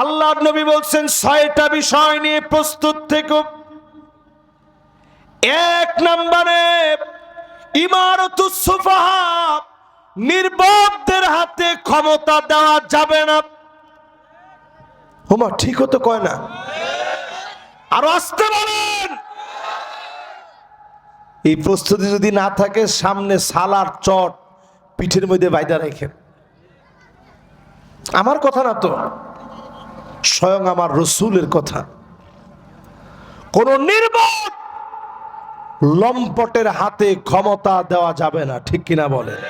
আল্লাহ নবী বলছেন ছয়টা বিষয় নিয়ে প্রস্তুত থেকে। এক নম্বরে ইমারত সুফাহা নির্বোধদের হাতে ক্ষমতা দেওয়া যাবে না। হোমা ঠিক হতো কয় না। আরও আসতে বলেন। এই প্রস্তুতি যদি না থাকে সামনে সালার চট পিঠের মধ্যে বাইদা রেখেন আমার কথা না তো। স্বয়ং আমার রসুলের কথা। কোন নির্বোধ লম্পটের হাতে ক্ষমতা দেওয়া যাবে না, ঠিক কিনা বলেন?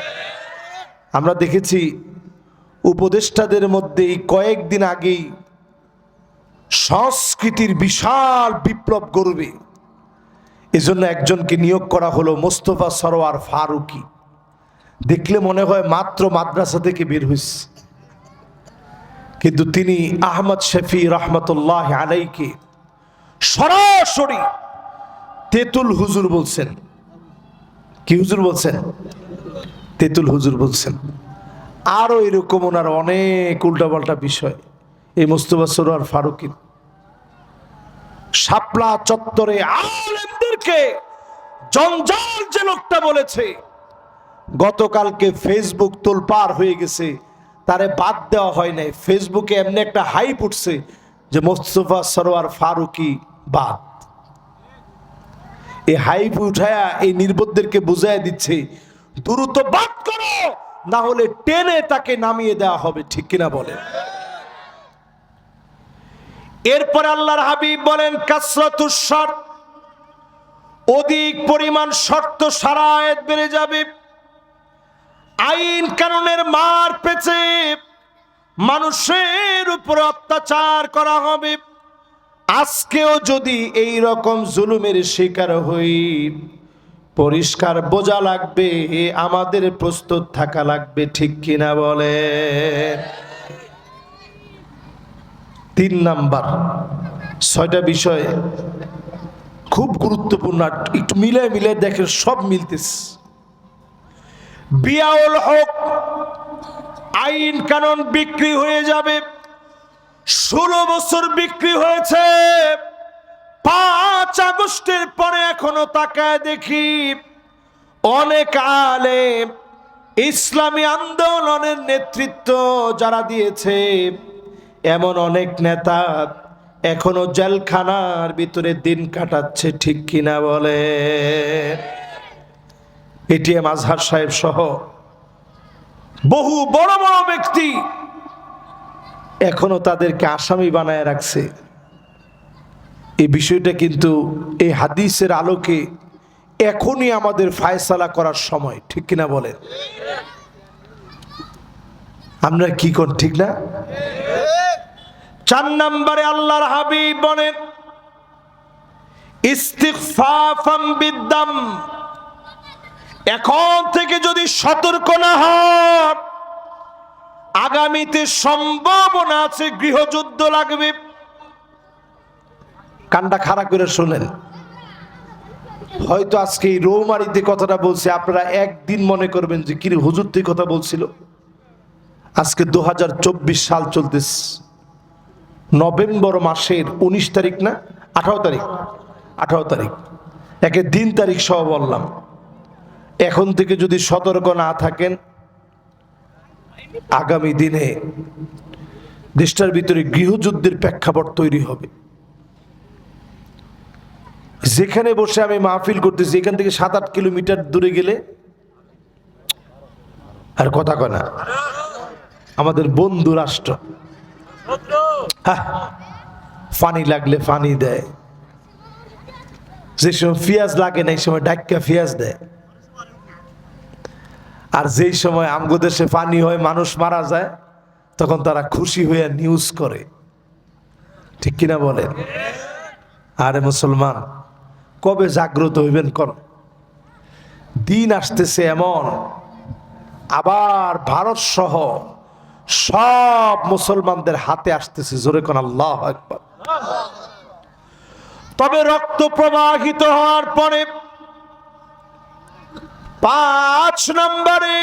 আমরা দেখেছি উপদেষ্টাদের মধ্যে এই কয়েকদিন আগেই সংস্কৃতির বিশাল বিপ্লব করবে এজন্য একজনকে নিয়োগ করা হলো মোস্তফা সরোয়ার ফারুকি। দেখলে মনে হয় মাত্র মাদ্রাসা থেকে বের হয়েছে কিন্তু তিনি আহমদ শফি রহমতুল্লাহ আলাইকে সরাসরি তেতুল হুজুর বলছেন। কি হুজুর বলছেন? তেতুল হুজুর বলছেন। আরও এরকম ওনার অনেক উল্টাপাল্টা বিষয়। এই মোস্তফা সরোয়ার ফারুকির। শাপলা চত্বরে আলেমদেরকে জঞ্জাল যে লোকটা বলেছে, গতকালকে ফেসবুক তোলপার হয়ে গেছে। তারে বাদ দেওয়া হয় নাই। ফেসবুকে এমনি একটা হাইপ উঠছে যে মোস্তফা সরোয়ার ফারুকি বাদ। এই হাইপ উঠায়া এই নির্বোধদেরকে বুঝাইয়া দিচ্ছে, দ্রুত বাদ করো না হলে টেনে তাকে নামিয়ে দেওয়া হবে। ঠিক কিনা বলে এরপর আল্লাহর হাবিব বলেন কাসরাতুস্বর অধিক পরিমাণ শর্ত সারায়ত বেড়ে যাবে। আইন কানুনের মার পেছে। মানুষের উপর অত্যাচার করা হবে। আজকেও যদি এই রকম জুলুমের শিকার হই, পরিষ্কার বোঝা লাগবে, আমাদের প্রস্তুত থাকা লাগবে, ঠিক কিনা বলে? তিন নাম্বার, ছয়টা বিষয় খুব গুরুত্বপূর্ণ একটু মিলে মিলে দেখেন সব মিলতেছে। বিয়াউল হক, আইন কানুন বিক্রি হয়ে যাবে, ষোলো বছর বিক্রি হয়েছে। পাঁচ আগস্টের পরে এখনও তাকায় দেখি অনেক আলেম ইসলামী আন্দোলনের নেতৃত্ব যারা দিয়েছে, এমন অনেক নেতা এখনও জেলখানার ভিতরে দিন কাটাচ্ছে, ঠিক কিনা বলে? এটিএম আজহার সাহেব সহ বহু বড় বড় ব্যক্তি এখনও তাদেরকে আসামি বানায় রাখছে। এই বিষয়টা কিন্তু এই হাদিসের আলোকে এখনই আমাদের ফায়সালা করার সময়, ঠিক কিনা বলেন? আমরা কি কর, ঠিক না? চার নম্বরে আল্লাহর হাবিব বলেন, ইস্তিগফাফাম বিদ্দাম এখন থেকে যদি সতর্ক না হন, আগামীতে সম্ভাবনা আছে গৃহযুদ্ধ লাগবে। কানটা খাড়া করে শোনেন হয়তো আজকে এই রৌমারিতে কথাটা বলছে, আপনারা একদিন মনে করবেন যে কিরে হুজুর তুই কথা বলছিল। আজকে দু হাজার চব্বিশ সাল চলতেছে। নভেম্বর মাসের উনিশ তারিখ না? আঠারো তারিখ। আঠারো তারিখ। একে দিন তারিখ সহ বললাম। এখন থেকে যদি সতর্ক না থাকেন আগামী দিনে দেশটার ভিতরে গৃহযুদ্ধের প্রেক্ষাপট তৈরি হবে। যেখানে বসে আমি মাহফিল করতেছি এখান থেকে সাত আট কিলোমিটার দূরে গেলে আর কথা কয় না আমাদের বন্ধু রাষ্ট্র। হ্যাঁ, ফানি লাগলে ফানি দেয়। যে সময় পেঁয়াজ লাগে না এই সময় ডাক্কা পেঁয়াজ দেয়। আর যেই সময় আমগো দেশে পানি হয়, মানুষ মারা যায়, তখন তারা খুশি হয়ে নিউজ করে। ঠিক কিনা বলেন? আরে মুসলমান, কবে জাগ্রত হইবেন কর? দিন আসতেছে এমন, আবার ভারত সহ সব মুসলমানদের হাতে আসতেছে, জোরে কোন আল্লাহ একবার তবে রক্ত প্রবাহিত হওয়ার পরে পাঁচ নম্বরে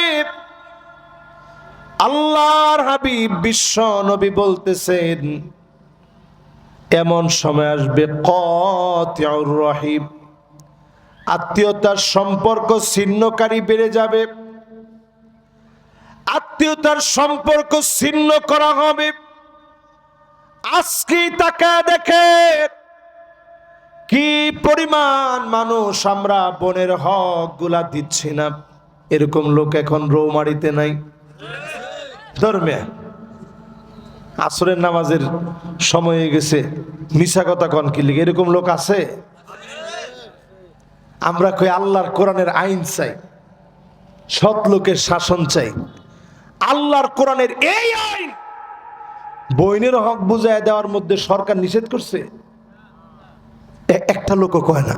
আল্লাহর হাবিব বিশ্ব নবী বলতেছেন, এমন সময় আসবে কতিউর রহিম। আত্মীয়তার সম্পর্ক ছিন্নকারী বেড়ে যাবে। আত্মীয়তার সম্পর্ক ছিন্ন করা হবে। আজকে তাকে দেখে কি পরিমাণ মানুষ আমরা বনের হকগুলা দিচ্ছি না? এরকম লোক এখন রৌমারিতে নাই। ধর্মে। আসরের নামাজের সময় গেছে। মিশা কথা কন কি লিগে? এরকম লোক আছে? আমরা কই আল্লাহর কোরআনের আইন চাই, সৎ লোকের শাসন চাই। আল্লাহর কোরআনের এই আইন বইনের হক বুঝায় দেওয়ার মধ্যে সরকার নিষেধ করছে? একটা লোকও কয় না।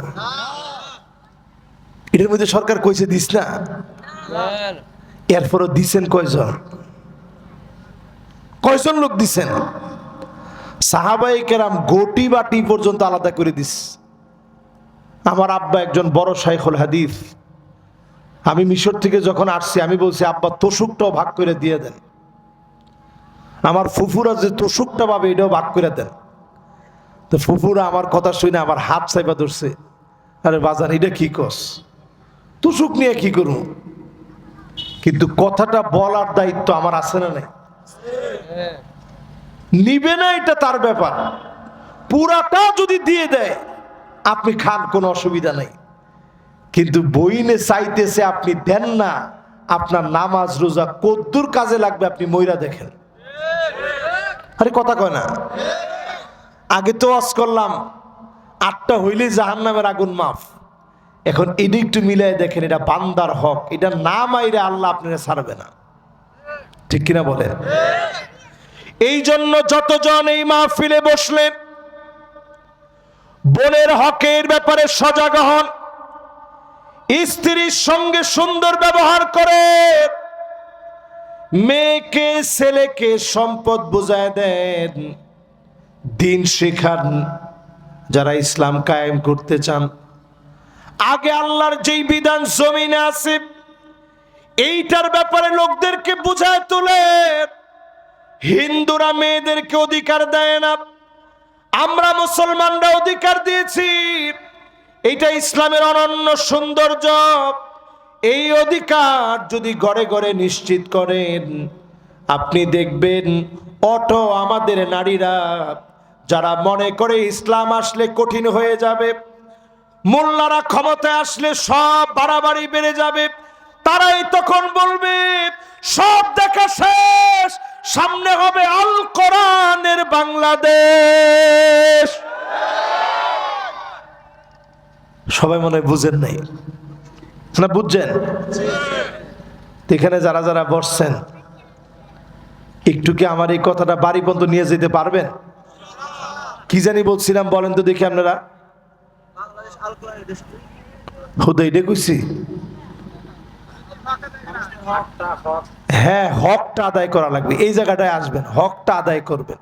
এটার মধ্যে সরকার কইছে দিস না? এরপরও দিছেন কয়জন? কয়জন লোক দিছেন? সাহাবাই কেরাম গোটি বাটি পর্যন্ত আলাদা করে দিস। আমার আব্বা একজন বড় শাইখুল হাদিস। আমি মিশর থেকে যখন আসছি, আমি বলছি, আব্বা, তোষুকটাও ভাগ করে দিয়ে দেন। আমার ফুফুরা যে তোষুকটা পাবে, এটাও ভাগ করে দেন। তো ফুফুরা আমার কথা শুনে আমার হাত চাইবা ধরছে। আরে বাজার এটা কি কস? তুসুক নিয়ে কি করুন কিন্তু কথাটা বলার দায়িত্ব আমার আছে না নাই? নিবে না এটা তার ব্যাপার। পুরাটা যদি দিয়ে দেয়, আপনি খান, কোনো অসুবিধা নাই। কিন্তু বইনে চাইতেছে আপনি দেন না, আপনার নামাজ, রোজা কদ্দুর কাজে লাগবে, আপনি ময়রা দেখেন। আরে কথা কয় না। আগে তো ওয়াজ করলাম, আটটা হইলে জাহান নামের আগুন মাফ। এখন এটা একটু মিলাই দেখেন, এটা বান্দার হক, এটা না মাইরে আল্লাহ আপনারা ছাড়বে না। ঠিক কিনা বলেন? এই জন্য যতজন এই মাহফিলে বসলেন, বোনের হকের ব্যাপারে সজাগ হন, স্ত্রীর সঙ্গে সুন্দর ব্যবহার করে, মেয়েকে, ছেলেকে সম্পদ বুঝায় দেন। দিন শেখান, যারা ইসলাম কায়েম করতে চান। আগে আল্লাহর যেই বিধান জমিনে আছে, এইটার ব্যাপারে লোকদেরকে বুঝায় তোলে। হিন্দুরা মেয়েদেরকে অধিকার দেয় না, আমরা মুসলমানরা অধিকার দিয়েছি। এইটা ইসলামের অনন্য সৌন্দর্য। এই অধিকার যদি গড়ে গড়ে নিশ্চিত করেন, আপনি দেখবেন অটো আমাদের নারীরা যারা মনে করে ইসলাম আসলে কঠিন হয়ে যাবে, মোল্লারা ক্ষমতায় আসলে সব বাড়াবাড়ি বেড়ে যাবে, তারাই তখন বলবে, সব দেখা শেষ, সামনে হবে আল কোরআনের বাংলাদেশ। সবাই মনে বুঝেন নাই। না, বুঝছেন? এখানে যারা যারা বসছেন, একটু কি আমার এই কথাটা বাড়ি পর্যন্ত নিয়ে যেতে পারবেন? কি জানি বলছিলাম বলেন তো দেখি আপনারা। হুদাই ডেকুছি হ্যাঁ হকটা আদায় করা লাগবে। এই জায়গাটায় আসবেন হকটা আদায় করবেন।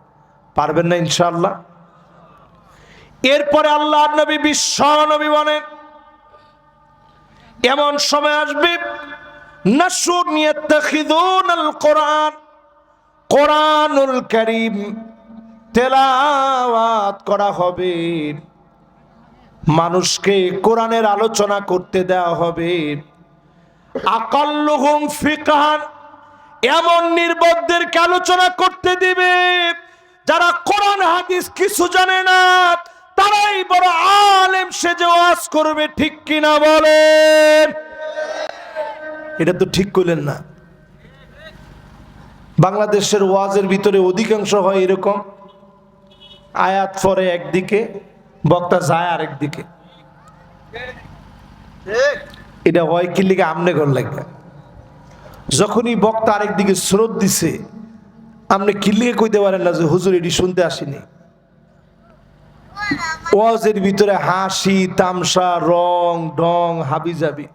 পারবেন না ইনশাল্লাহ এরপরে আল্লাহ নবী বিশ্ব নবী বলেন এমন সময় আসবে নাসুর আল কোরআন কোরআনুল কারীম তেলাওয়াত করা হবে। মানুষকে কোরআনের আলোচনা করতে দেওয়া হবে। আকাল্লুহুম ফিকহান, এমন নির্বোধদেরকে আলোচনা করতে দিবে, যারা কোরআন, হাদিস কিছু জানে না, তারাই বড় আলেম সেজে ওয়াজ করবে, ঠিক কিনা বলেন? এটা তো ঠিক করলেন না। বাংলাদেশের ওয়াজের ভিতরে অধিকাংশ হয় এরকম। আয়াত পরে একদিকে, বক্তা যায় আরেক দিকে। এটা হয় কি লিগে আমনে ঘর লাগে যখনই বক্তা আরেক দিকে স্রোত দিছে আপনি কিল্লিকে কইতে পারেন না যে, হুজুর, এটি শুনতে আসিনি। ওয়াজের ভিতরে হাসি, তামসা, রং, ডং হাবি যাবি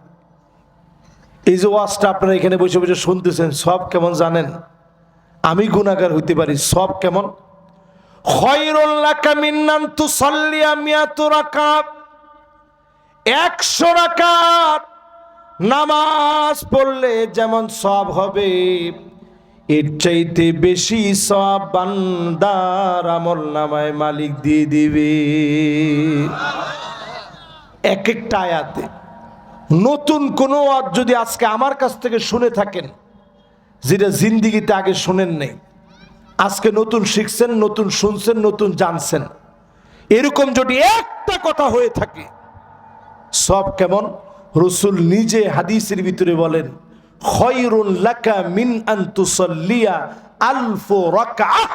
এই যে ওয়াজটা আপনারা এখানে বসে বসে শুনতেছেন, সব কেমন জানেন? আমি গুণাগার হইতে পারি, সব কেমন? নামাজ পড়লে যেমন সব হবে, এর চাইতে বেশি সব বান্দার আমল নামায় মালিক দিয়ে দিবে। এক একটা আয়াতে। নতুন কোনো যদি আজকে আমার কাছ থেকে শুনে থাকেন, যেটা জিন্দিগিতে আগে শোনেন নেই আজকে নতুন শিখছেন, নতুন শুনছেন, নতুন জানছেন। এরকম যদি একটা কথা হয়ে থাকে, সব কেমন? রসুল নিজে হাদিসের ভিতরে বলেন খয়রুল লাকা মিন আন তুসাল্লিয়া আলফু রাকাহ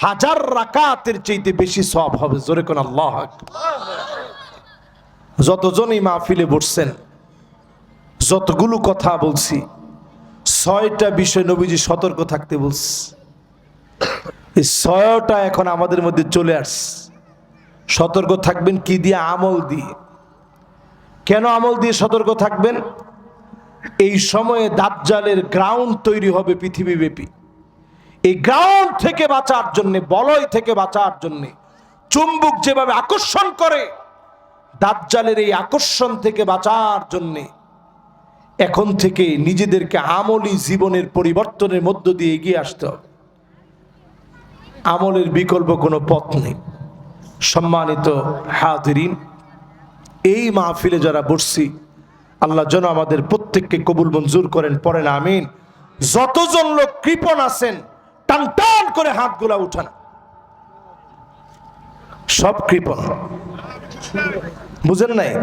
হাজার রাকাতের চাইতে বেশি সব হবে। জোরে কোন আল্লাহ যতজনই মাহফিলে বসছেন, যতগুলো কথা বলছি, ছয়টা বিষয় নবীজি সতর্ক থাকতে বলছি। এই ছয়টা এখন আমাদের মধ্যে চলে আসছে। সতর্ক থাকবেন কি দিয়ে? আমল দিয়ে। কেন আমল দিয়ে সতর্ক থাকবেন? এই সময়ে দাজ্জালের গ্রাউন্ড তৈরি হবে পৃথিবীব্যাপী। এই গ্রাউন্ড থেকে বাঁচার জন্যে, বলয় থেকে বাঁচার জন্যে, চুম্বক যেভাবে আকর্ষণ করে, দাজ্জালের এই আকর্ষণ থেকে বাঁচার জন্যে, এখন থেকে নিজেদেরকে আমলি জীবনের পরিবর্তনের মধ্য দিয়ে এগিয়ে আসতে হবে। আমলের বিকল্প কোনো পথ নেই। সম্মানিত হাদিরিন এই মাহফিলে যারা বসছি, আল্লাহ যেন আমাদের প্রত্যেককে কবুল মঞ্জুর করেন, পড়েন, আমিন। যতজন লোক কৃপণ আছেন, টান টান করে হাতগুলা উঠান। সব কৃপণ। বুঝেন নাই?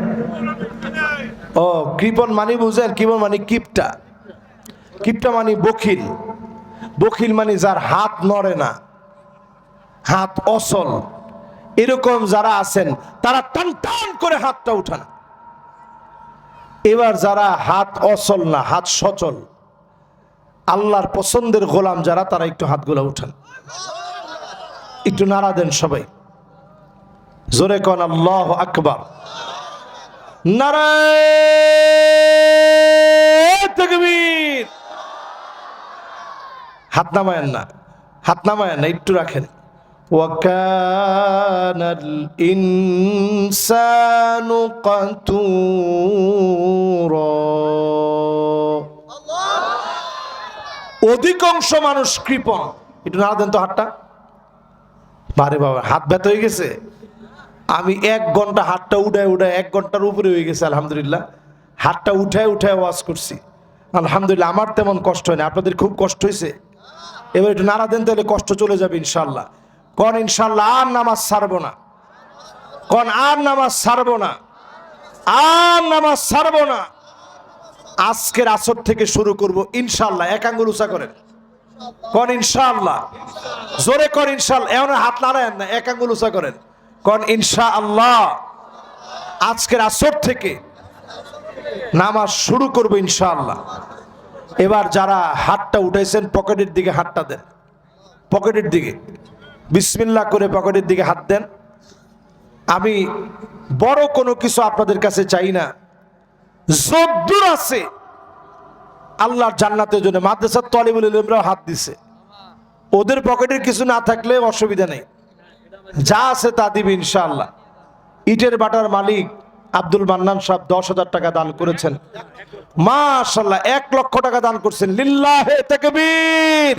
ও, কৃপণ মানে বুঝেন, কৃপণ মানে কিপটা। কিপটা মানে বখিল। বখিল মানে যার হাত নড়ে না। হাত অসল। এরকম যারা আছেন, তারা টান টান করে হাতটা উঠান। এবার যারা হাত অসল না, হাত সচল, আল্লাহর পছন্দের গোলাম যারা, তারা একটু হাতগুলো উঠান। একটু নাড়া দেন সবাই। জোরে কন, আল্লাহ আকবার। নারায় হাত নামায়েন না, হাত নামায়েন না, একটু রাখেন। وكان الإنسان قتورا অধিকাংশ মানুষ কৃপণ একটু না দেন তো হাতটা বারে বাবা হাত ব্যথা হয়ে গেছে আমি এক ঘন্টা হাতটা উঠায় উঠায় এক ঘন্টার উপরে হয়ে গেছে আলহামদুলিল্লাহ হাতটা উঠায় উঠায় ওয়াজ করছি আলহামদুলিল্লাহ আমার তেমন কষ্ট হয় না আপনাদের খুব কষ্ট হয়েছে এবার একটু নাড়া দেন তাহলে কষ্ট চলে যাবে ইনশাল্লাহ কন ইনশাল্লাহ আর নামাজ ছাড়বো না। কন আর নামাজ ছাড়বো না। আর নামাজ ছাড়বো না। আজকের আসর থেকে শুরু করব ইনশাল্লাহ এক আঙ্গুল উঁচা করেন। কন ইনশাআল্লাহ? জোরে কর ইনশাল্লাহ এমন হাত নাড়ায়েন না। এক আঙ্গুল উঁচা করেন। কন ইনশা আল্লাহ আজকের আসর থেকে নামাজ শুরু করব ইনশাআল্লাহ। এবার যারা হাতটা উঠেছেন পকেটের দিকে হাতটা দেন। পকেটের দিকে। বিসমিল্লাহ করে পকেটের দিকে হাত দেন। আমি বড় কোনো কিছু আপনাদের কাছে চাই না। যদ্দূর আছে আল্লাহর জান্নাতের জন্য। মাদ্রাসার তলিবুল ইলমরাও হাত দিছে। ওদের পকেটের কিছু না থাকলে অসুবিধা নেই। যা আছে তা দিবে ইনশাআল্লাহ। ইটের বাটার মালিক আব্দুল মান্নান সাহেব দশ হাজার টাকা দান করেছেন। মাশাল্লাহ এক লক্ষ টাকা দান করছেন। লিল্লাহে তাকবীর।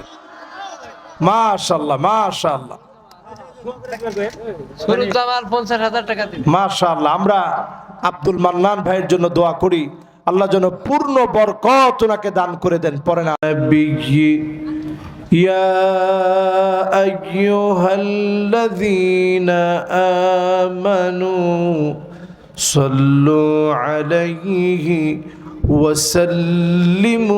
মাশাল্লাহ মাশাল্লাহ শুরুজামাল পঞ্চাশ হাজার টাকা দিন মাশাআল্লাহ আমরা আব্দুল মান্নান ভাইয়ের জন্য দোয়া করি আল্লাহ যেন পূর্ণ বরকত ওনাকে দান করে দেন পরে না يا أيها الذين آمنوا صلوا عليه وسلموا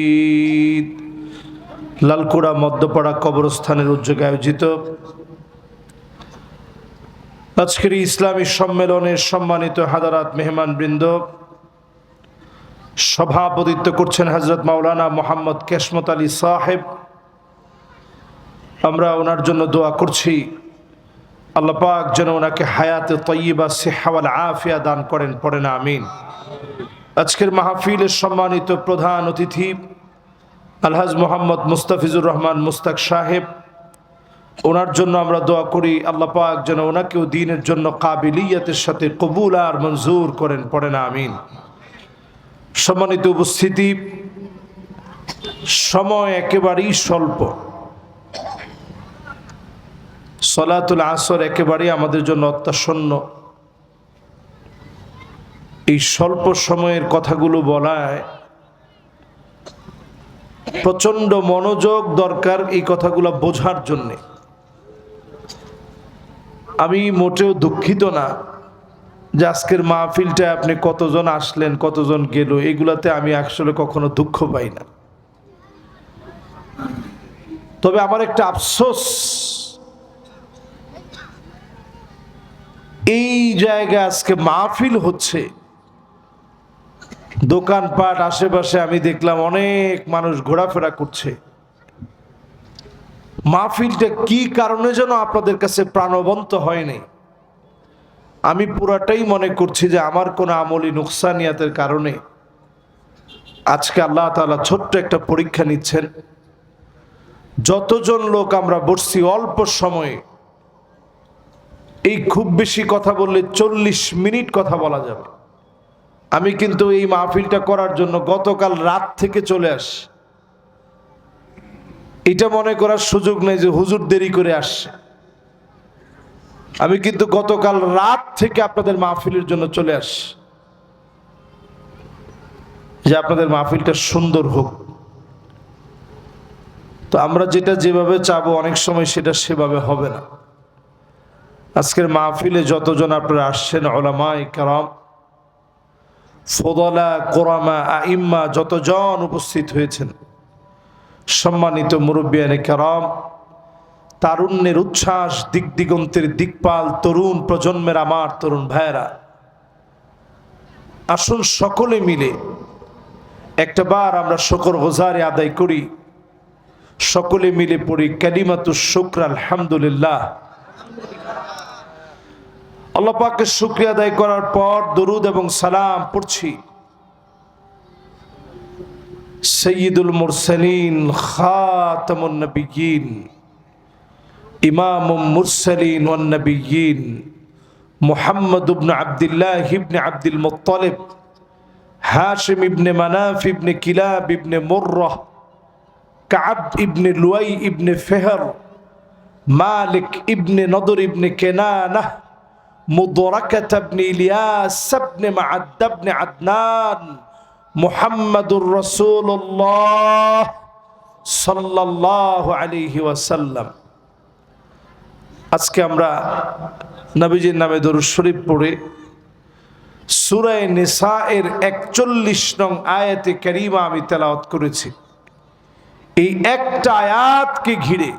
লালকুড়া মধ্যপাড়া কবরস্থানের উদ্যোগে আয়োজিত আজকের ইসলামী সম্মেলনের সম্মানিত হাদারাত মেহমান বৃন্দ সভাপতিত্ব করছেন হজরত মাওলানা মোহাম্মদ কেশমত আলী সাহেব। আমরা ওনার জন্য দোয়া করছি, আল্লাহ পাক যেন ওনাকে হায়াতে তৈবা সেহাওয়াল আফিয়া দান করেন, পড়েন, আমিন। আজকের মাহফিলের সম্মানিত প্রধান অতিথি আলহাজ মোহাম্মদ মুস্তাফিজুর রহমান মুস্তাক সাহেব, ওনার জন্য আমরা দোয়া করি, আল্লাহ পাক যেন ওনাকেও দিনের জন্য কাবিলিয়াতের সাথে কবুল আর মঞ্জুর করেন, পড়েন, আমিন। সম্মানিত উপস্থিতি, সময় একেবারেই স্বল্প। সলাতুল আসর একেবারেই আমাদের জন্য অত্যাসন্ন। এই স্বল্প সময়ের কথাগুলো বলায় প্রচণ্ড মনোযোগ দরকার এই কথাগুলো বোঝার জন্যে। আমি মোটেও দুঃখিত না যে আজকের মাহফিলটায় আপনি কতজন আসলেন, কতজন গেল, এগুলাতে আমি আসলে কখনো দুঃখ পাই না। তবে আমার একটা আফসোস, এই জায়গায় আজকে মাহফিল হচ্ছে। দোকানপাট, আশেপাশে আমি দেখলাম অনেক মানুষ ঘোরাফেরা করছে। মাহফিলটা কি কারণে যেন আপনাদের কাছে প্রাণবন্ত হয়নি আমি পুরাটাই মনে করছি যে আমার কোনো আমলি নুকসানিয়াতের কারণে আজকে আল্লাহ তালা ছোট্ট একটা পরীক্ষা নিচ্ছেন। যতজন লোক আমরা বসছি অল্প সময়ে, এই খুব বেশি কথা বললে চল্লিশ মিনিট কথা বলা যাবে। আমি কিন্তু এই মাহফিলটা করার জন্য গতকাল রাত থেকে চলে আসি। এটা মনে করার সুযোগ নেই যে হুজুর দেরি করে আসছে আমি কিন্তু গতকাল রাত থেকে আপনাদের মাহফিলের জন্য চলে আসি। যে আপনাদের মাহফিলটা সুন্দর হোক। তো আমরা যেটা যেভাবে চাবো অনেক সময় সেটা সেভাবে হবে না। আজকের মাহফিলে যতজন আপনারা আসছেন ওলামাই কারাম ফদলা কোরামা, আইম্মা যতজন উপস্থিত হয়েছেন, সম্মানিত মুরব্বিয়ানে কারাম, তারুণ্যের উচ্ছ্বাস দিক দিগন্তের দিকপাল, তরুণ প্রজন্মের আমার তরুণ ভাইয়েরা। আসুন সকলে মিলে একটা বার আমরা শকর গোজারে আদায় করি। সকলে মিলে পড়ি কালিমাতু শুক্র, আলহামদুলিল্লাহ। আল্লাহ পাককে শুক্রিয়া আদায় করার পর দরুদ এবং সালাম পড়ছি। সৈয়দুল মুরসালিন, খাতামুন ইমাম মুরসালিন ওয়ান নবিয়িন মুহাম্মদ ইবনে আব্দুল্লাহ ইবনে আব্দুল মুত্তালিব, হাশিম ইবনে মানাফ ইবনে কিলাব ইবনে মুররাহ, কাব ইবনে লুয়াই ইবনে ফেহর, মালিক ইবনে নদর ইবনে কেনানাহ مدركة بن إلياس بن معد بن عدنان محمد رسول الله صلى الله عليه وسلم আজকে আমরা নবীজির নামে দরুদ শরীফ পড়ে সুরায় নিসা এর একচল্লিশ নং আয়াতে কারিমা আমি তেলাওয়াত করেছি এই একটা আয়াতকে ঘিরে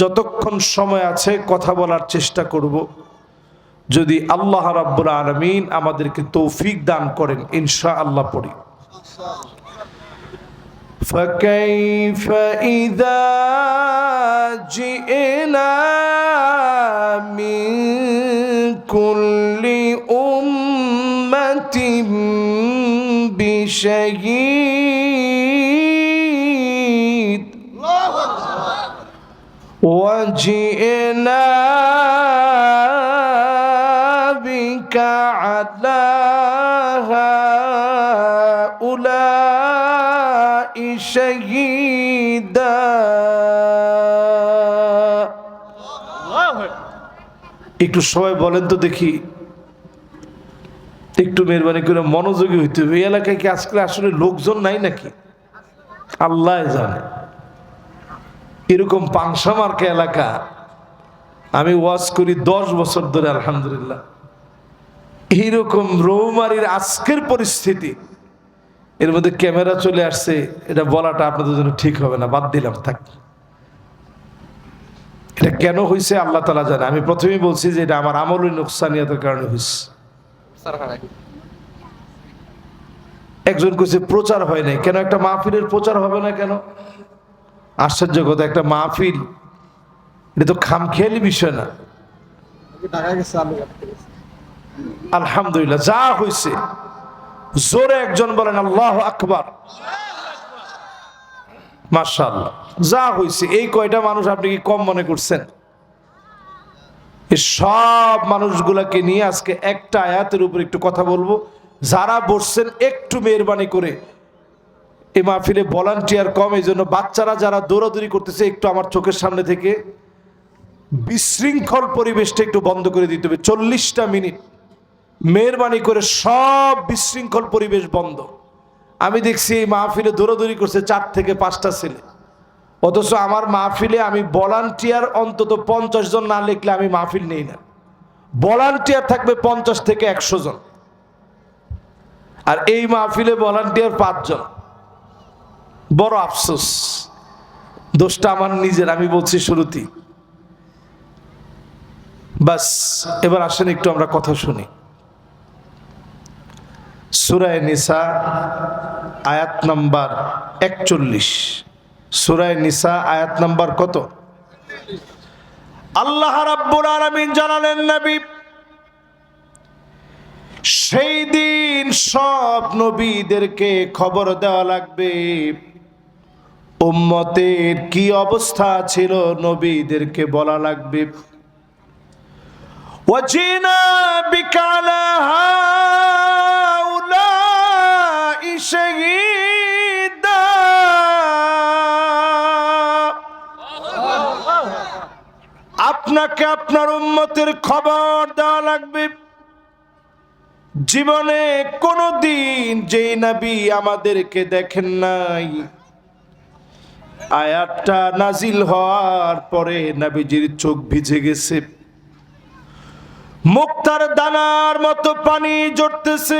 যতক্ষণ সময় আছে কথা বলার চেষ্টা করব যদি আল্লাহ রাব্বুল আলমিন আমাদেরকে তৌফিক দান করেন ইনশা আল্লাহ পড়ি فكيف إذا جئنا من كل أمة بشهيد وجئنا بك على هؤلاء شهيدا একটু সবাই বলেন তো দেখি একটু মেহরবানি করে মনোযোগী হইতে হবে এই এলাকায় কি আজকে আসলে লোকজন নাই নাকি আল্লাহ জানে এরকম পাংশা মার্কা এলাকা, আমি ওয়াজ করি দশ বছর ধরে, আলহামদুলিল্লাহ। এইরকম রৌমারির আজকের পরিস্থিতি, এর মধ্যে ক্যামেরা চলে আসছে, এটা বলাটা আপনাদের জন্য ঠিক হবে না, বাদ দিলাম, থাক। এটা কেন হয়েছে আল্লাহ তালা জানে, আমি প্রথমেই বলছি যে এটা আমার আমল নোকসানিয়তের কারণে হয়েছে একজন কইছে, প্রচার হয় নাই, কেন একটা মাহফিলের প্রচার হবে না কেন? আশ্চর্য কথা একটা মাহফিল। এটা তো খামখেয়ালি বিষয় না। আলহামদুলিল্লাহ, যা হয়েছে জোরে একজন বলেন, আল্লাহ আকবার। মার্শাল্লাহ যা হয়েছে এই কয়টা মানুষ আপনি কি কম মনে করছেন? সব মানুষগুলাকে নিয়ে আজকে একটা আয়াতের উপর একটু কথা বলব। যারা বসছেন একটু মেহরবানি করে এই মাহফিলে ভলান্টিয়ার কম, এই জন্য বাচ্চারা যারা দৌড়াদৌড়ি করতেছে, একটু আমার চোখের সামনে থেকে বিশৃঙ্খল পরিবেশটা একটু বন্ধ করে দিতে হবে। চল্লিশটা মিনিট মেহরবানি করে সব বিশৃঙ্খল পরিবেশ বন্ধ। আমি দেখছি এই মাহফিলে দৌড়াদৌড়ি করছে চার থেকে পাঁচটা ছেলে। অথচ আমার মাহফিলে আমি ভলান্টিয়ার অন্তত পঞ্চাশ জন না লিখলে আমি মাহফিল নেই না। ভলান্টিয়ার থাকবে পঞ্চাশ থেকে একশো জন। আর এই মাহফিলে ভলান্টিয়ার পাঁচজন। বড় আফসোস। দোষটা আমার নিজের, আমি বলছি শুরুতেই। বাস, এবার আসেন একটু আমরা কথা শুনি। সুরায় নিসা, আয়াত নাম্বার একচল্লিশ। সুরায় নিসা, আয়াত নাম্বার কত? আল্লাহ রাব্বুল আলামিন জানালেন, নবী, সেই দিন সব নবীদেরকে খবর দেওয়া লাগবে। উম্মতের কি অবস্থা ছিল নবীদেরকে বলা লাগবে? ওয়াজিনা বিকালা হাউলা শহীদা। আপনাকে আপনার উম্মতের খবর দেওয়া লাগবে। জীবনে কোনো দিন যেই নবী আমাদেরকে দেখেন নাই। আয়াতটা নাজিল হওয়ার পরে নবীজির চোখ ভিজে গেছে। মুক্তার দানার মতো পানি জড়তেছে।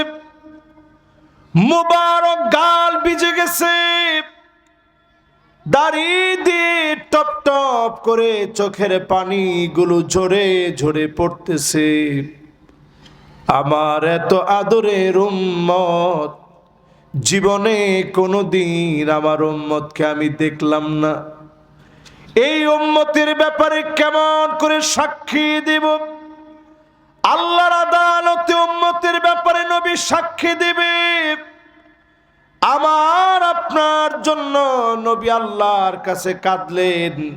মুবারক গাল ভিজে গেছে। দাড়ি দিয়ে টপ টপ করে চোখের পানিগুলো ঝরে ঝরে পড়তেছে। আমার এত আদরের উম্মত জীবনে কোনো দিন আমার উম্মতকে আমি দেখলাম না। এই উম্মতের ব্যাপারে কেমন করে সাক্ষী দেব? আল্লাহর আদালতে উম্মতের ব্যাপারে নবী সাক্ষী দেবে। আমার, আপনার জন্য নবী আল্লাহর কাছে কাঁদলেন।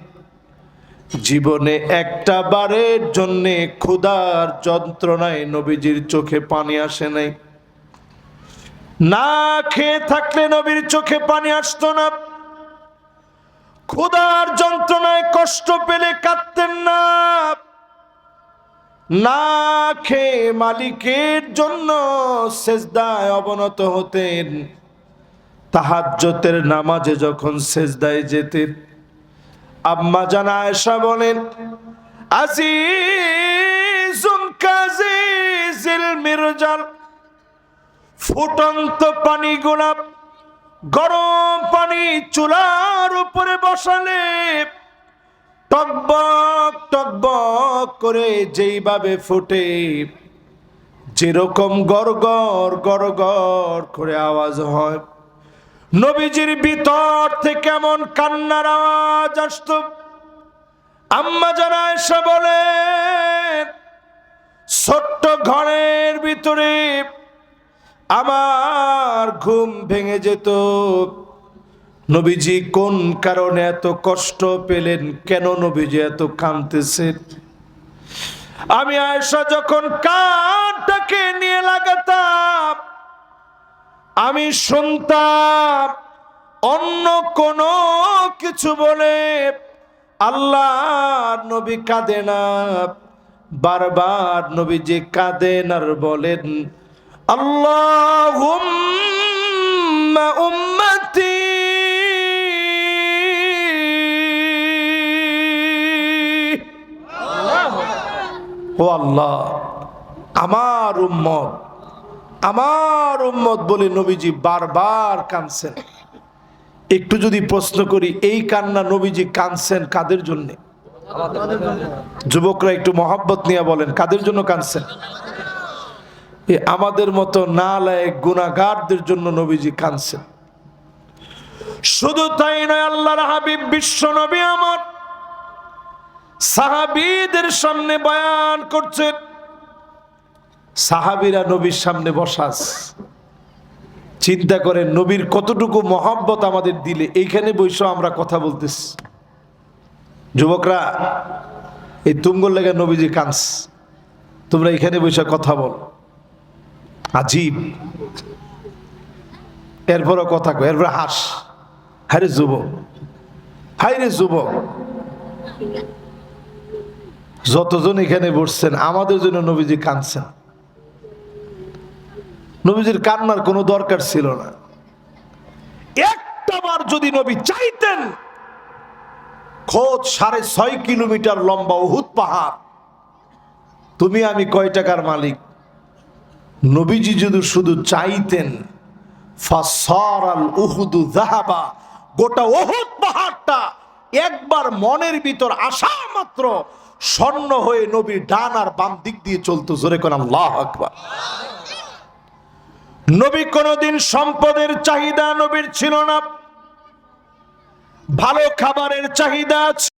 জীবনে একটা বারের জন্যে ক্ষুধার যন্ত্রণায় নবীজির চোখে পানি আসে নাই। না খেয়ে থাকলে নবীর চোখে পানি আসতো না। ক্ষুধার যন্ত্রণায় কষ্ট পেলে কাঁদতেন না। না খেয়ে মালিকের জন্য সেজদায় অবনত হতেন। তাহাজ্জতের নামাজে যখন সেজদায় যেতেন, আম্মা জানা আয়েশা বলেন আজি আজিজুন কাজিজিল মিরজাল ফুটন্ত পানি গোলাপ, গরম পানি চুলার উপরে বসালে টকবক টকবক করে যেইভাবে ফুটে, যেরকম গড়গড় গড়গড় করে আওয়াজ হয়। নবীজির ভিতর থেকে এমন কান্নার আওয়াজ আসত। আম্মা জানা এসে বলে ছোট্ট ঘরের ভিতরে আমার ঘুম ভেঙে যেত। নবীজি কোন কারণে এত কষ্ট পেলেন? কেন নবীজি এত কাঁদতেছেন? আমি আয়সা যখন কানটাকে নিয়ে লাগাতাম, আমি শুনতাম, অন্য কোন কিছু বলে, আল্লাহ নবী কাঁদে না। বারবার নবী যে কাঁদেন আর বলেন আল্লাহ, আমার উম্মত আমার উম্মত বলে নবীজি বারবার কানছেন একটু যদি প্রশ্ন করি, এই কান্না নবীজি কানছেন কাদের জন্য? যুবকরা একটু মহাব্বত নিয়ে বলেন, কাদের জন্য কানছেন আমাদের মতো না নালায়ক গুণাগারদের জন্য নবীজি কানছেন শুধু তাই নয়, আল্লাহর হাবিব বিশ্ব নবী আমার সাহাবিদের সামনে বয়ান করছেন, সাহাবিরা নবীর সামনে বসাস চিন্তা করেন, নবীর কতটুকু মহাব্বত আমাদের দিলে, এইখানে বৈশ আমরা কথা বলতেছি। যুবকরা, এই তুঙ্গল লেগে নবীজি কাঁদস তোমরা এখানে বসে কথা বল। আজীব। এরপরও কথা কো এরপর হাস। হারে যুবক হাই রে যুবক। যতজন এখানে বসছেন, আমাদের জন্য নবীজি কাঁদছেন। নবীজির কান্নার কোনো দরকার ছিল না। একটা বার যদি নবী চাইতেন খোঁজ সাড়ে ছয় কিলোমিটার লম্বা উহুদ পাহাড়। তুমি আমি কয় টাকার মালিক? নবীজি যদি শুধু চাইতেন গোটা উহুদ পাহাড়টা একবার মনের ভিতর আসা মাত্র স্বর্ণ হয়ে নবীর ডান আর বাম দিক দিয়ে চলতো। জোরে কোন, আল্লাহ আকবার। নবী কোনোদিন সম্পদের চাহিদা নবীর ছিল না। ভালো খাবারের চাহিদা ছিল